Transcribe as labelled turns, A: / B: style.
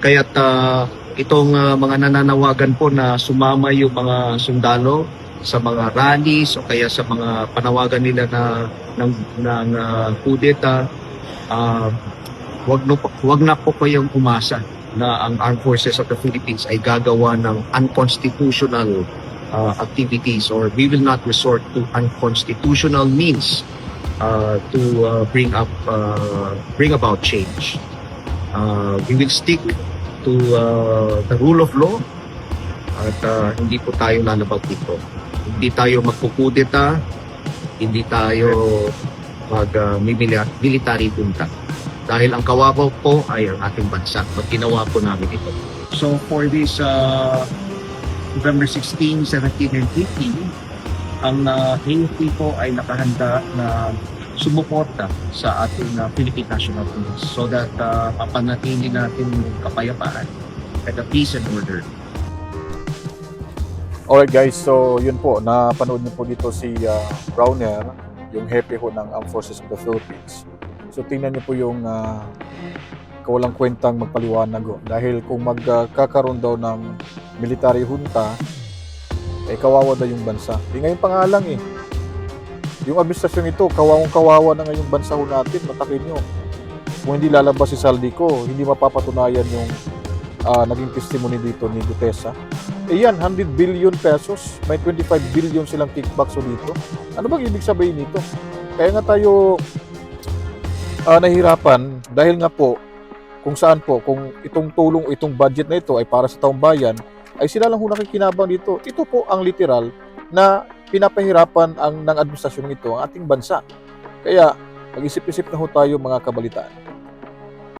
A: Kaya't ah, itong ah, mga nananawagan po na sumama yung mga sundalo sa mga rallies o kaya sa mga panawagan nila na ng ng uh, kudeta ah, wag no wag na po kayong umasa na ang Armed Forces of the Philippines ay gagawa ng unconstitutional uh, activities or we will not resort to unconstitutional means uh, to uh, bring up uh, bring about change. Uh, we will stick to uh, the rule of law at uh, hindi po tayo lalabag dito. Hindi tayo magkukudeta, hindi tayo mag uh, military punta. Dahil ang kawabaw po ay ang ating bansa. Pag ginawa po namin ito. So for this uh, November 16, 17, and 18, ang uh, AFP po ay nakahanda na sumuporta sa ating uh, Philippine National Police so that uh, mapanatili natin yung kapayapaan at the peace and order.
B: Alright guys, so yun po, napanood niyo po dito si ah, Browner, yung hepe ho ng Armed Forces of the Philippines. So tingnan niyo po yung uh, kawalang kwentang magpaliwanag ho. Dahil kung magkakaroon daw ng military junta, eh kawawa daw yung bansa. Eh ngayon pa nga lang eh. Yung administrasyon ito, kawawang kawawa na ngayong bansa ho natin, matakin nyo. Kung hindi lalabas si Saldico, hindi mapapatunayan yung ah, naging testimony dito ni Gutesa. Eh yan, 100 billion pesos. May 25 billion silang kickbacks so dito. Ano bang ibig sabihin nito? Kaya nga tayo ah, nahirapan dahil nga po kung saan po, kung itong tulong, itong budget na ito ay para sa taong bayan, ay sila lang ho nakikinabang dito. Ito po ang literal na pinapahirapan ang ng administrasyon ito ang ating bansa. Kaya mag-isip-isip na ho tayo mga kabalitaan.